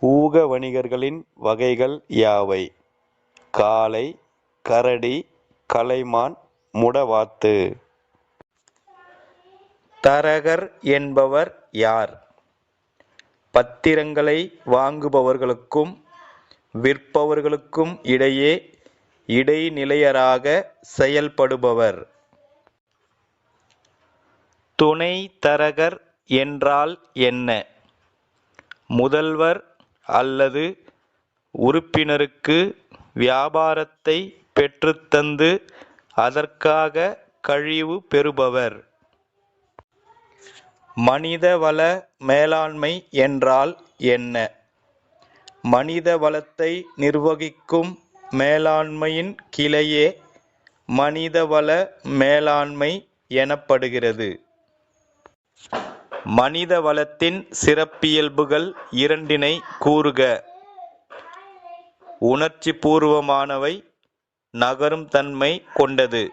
ஊக வணிகர்களின் வகைகள் யாவை? காளை கரடி கலைமான் முடவாத்து. தரகர் என்பவர் யார்? பத்திரங்களை வாங்குபவர்களுக்கும் விற்பவர்களுக்கும் இடையே இடைநிலையராக செயல்படுபவர். துணை தரகர் என்றால் என்ன? முதல்வர் அல்லது உறுப்பினருக்கு வியாபாரத்தை பெற்றுத்தந்து அதற்காக கழிவு பெறுபவர். மனிதவள மேலாண்மை என்றால் என்ன? மனித வளத்தை நிர்வகிக்கும் மேலாண்மையின் கிளையே மனிதவள மேலாண்மை எனப்படுகிறது. மனித வளத்தின் சிறப்பியல்புகள் இரண்டினை கூறுக. உணர்ச்சிபூர்வமானவை நகரும் தன்மை கொண்டது.